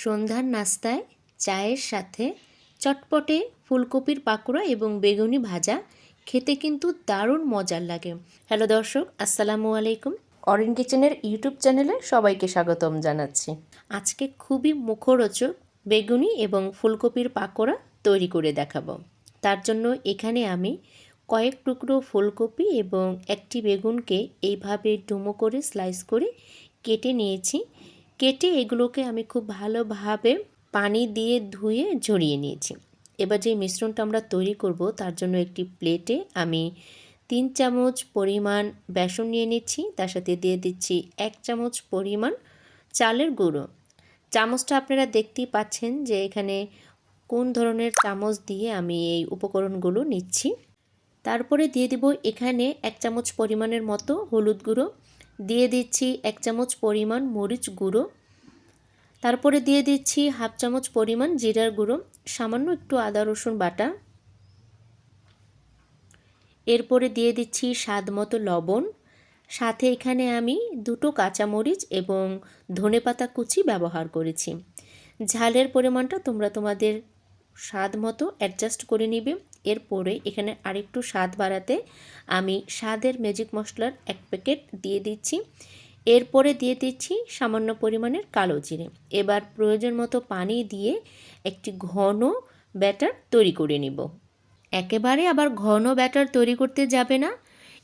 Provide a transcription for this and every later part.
সন্ধ্যার নাস্তায় চায়ের সাথে চটপটে ফুলকপির পাকোড়া এবং বেগুনি ভাজা খেতে কিন্তু দারুণ মজার লাগে। হ্যালো দর্শক আসসালামু আলাইকুম। অরেন কিচেনের ইউটিউব চ্যানেলে সবাইকে স্বাগতম জানাচ্ছি। আজকে খুবই মুখরোচক বেগুনি এবং ফুলকপির পাকোড়া তৈরি করে দেখাবো। তার জন্য এখানে আমি কয়েক টুকরো ফুলকপি এবং একটি বেগুনকে এইভাবে ডুমো করে স্লাইস করে কেটে নিয়েছি। কেটে এগুলোকে আমি খুব ভালোভাবে পানি দিয়ে ধুয়ে ঝরিয়ে নিয়েছি। এবার যে মিশ্রণটা আমরা তৈরি করব, তার জন্য একটি প্লেটে আমি তিন চামচ পরিমাণ বেসন নিয়ে নিচ্ছি। তার সাথে দিয়ে দিচ্ছি এক চামচ পরিমাণ চালের গুঁড়ো। চামচটা আপনারা দেখতেই পাচ্ছেন যে এখানে কোন ধরনের চামচ দিয়ে আমি এই উপকরণগুলো নিচ্ছি। তারপরে দিয়ে দিব এখানে এক চামচ পরিমাণের মতো হলুদ গুঁড়ো। দিয়ে দিচ্ছি এক চামচ পরিমাণ মরিচ গুঁড়ো। তারপরে দিয়ে দিচ্ছি হাফ চামচ পরিমাণ জিরার গুঁড়ো, সামান্য একটু আদা, রসুন বাটা। এরপরে দিয়ে দিচ্ছি স্বাদ মতো লবণ। সাথে এখানে আমি দুটো কাঁচামরিচ এবং ধনেপাতা কুচি ব্যবহার করেছি। ঝালের পরিমাণটা তোমরা তোমাদের স্বাদ মতো অ্যাডজাস্ট করে নিবে। এরপরে এখানে আরেকটু স্বাদ বাড়াতে আমি স্বাদের ম্যাজিক মশলার এক প্যাকেট দিয়ে দিচ্ছি। এরপরে দিয়ে দিচ্ছি সামান্য পরিমাণের কালো জিরে। এবার প্রয়োজন মতো পানি দিয়ে একটি ঘন ব্যাটার তৈরি করে নিব। একেবারে আবার ঘন ব্যাটার তৈরি করতে যাবে না।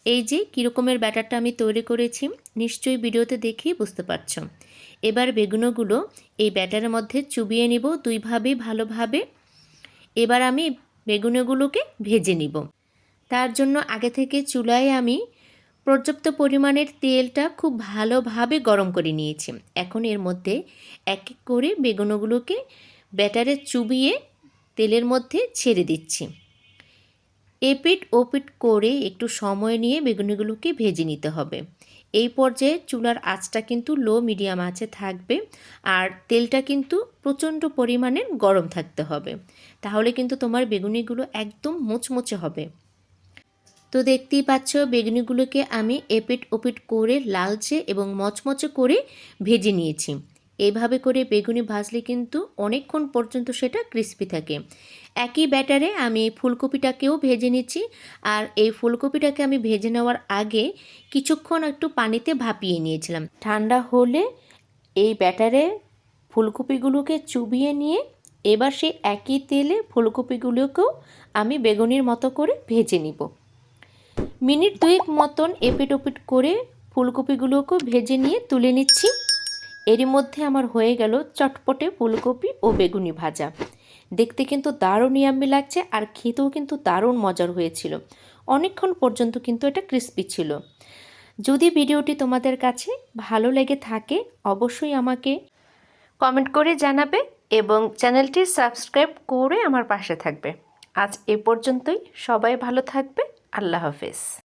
এই যে কীরকমের ব্যাটারটা আমি তৈরি করেছি, নিশ্চয়ই ভিডিওতে দেখেই বুঝতে পারছ। এবার বেগুনোগুলো এই ব্যাটারের মধ্যে চুবিয়ে নিব দুইভাবেই ভালোভাবে। এবার আমি বেগুনোগুলোকে ভেজে নিব। তার জন্য আগে থেকে চুলায় আমি পর্যাপ্ত পরিমাণের তেলটা খুব ভালোভাবে গরম করে নিয়েছি। এখন এর মধ্যে এক এক করে বেগুনোগুলোকে ব্যাটারে চুবিয়ে তেলের মধ্যে ছেড়ে দিচ্ছি। এপিট ওপিট করে একটু সময় নিয়ে বেগুনগুলোকে ভেজে নিতে হবে। এই পর্যায়ে চুলার আঁচটা কিন্তু লো মিডিয়াম আঁচে থাকবে আর তেলটা কিন্তু প্রচণ্ড পরিমাণে গরম থাকতে হবে। তাহলে কিন্তু তোমার বেগুনিগুলো একদম মোচমোচে হবে। তো দেখতেই পাচ্ছ, বেগুনিগুলোকে আমি এপিট ওপিট করে লালচে এবং মচমচে করে ভেজে নিয়েছি। এইভাবে করে বেগুনি ভাজলে কিন্তু অনেকক্ষণ পর্যন্ত সেটা ক্রিস্পি থাকে। একই ব্যাটারে আমি ফুলকপিটাকেও ভেজে নিচ্ছি আর এই ফুলকপিটাকে আমি ভেজে নেওয়ার আগে কিছুক্ষণ একটু পানিতে ভাপিয়ে নিয়েছিলাম। ঠান্ডা হলে এই ব্যাটারে ফুলকপিগুলোকে চুবিয়ে নিয়ে এবার সেই একই তেলে ফুলকপিগুলোকেও আমি বেগুনির মতো করে ভেজে নিব। মিনিট দুয়েক মতন এপিট ওপিট করে ফুলকপিগুলোকেও ভেজে নিয়ে তুলে নিচ্ছি। এরই মধ্যে আমার হয়ে গেল চটপটে ফুলকপি ও বেগুনি ভাজা। দেখতে কিন্তু দারুণ ইয়াম্মি লাগছে আর খেতেও কিন্তু দারুণ মজার হয়েছিল। অনেকক্ষণ পর্যন্ত কিন্তু এটা ক্রিস্পি ছিল। যদি ভিডিওটি তোমাদের কাছে ভালো লেগে থাকে, অবশ্যই আমাকে কমেন্ট করে জানাবে এবং চ্যানেলটি সাবস্ক্রাইব করে আমার পাশে থাকবে। আজ এ পর্যন্তই। সবাই ভালো থাকবে। আল্লাহ হাফেজ।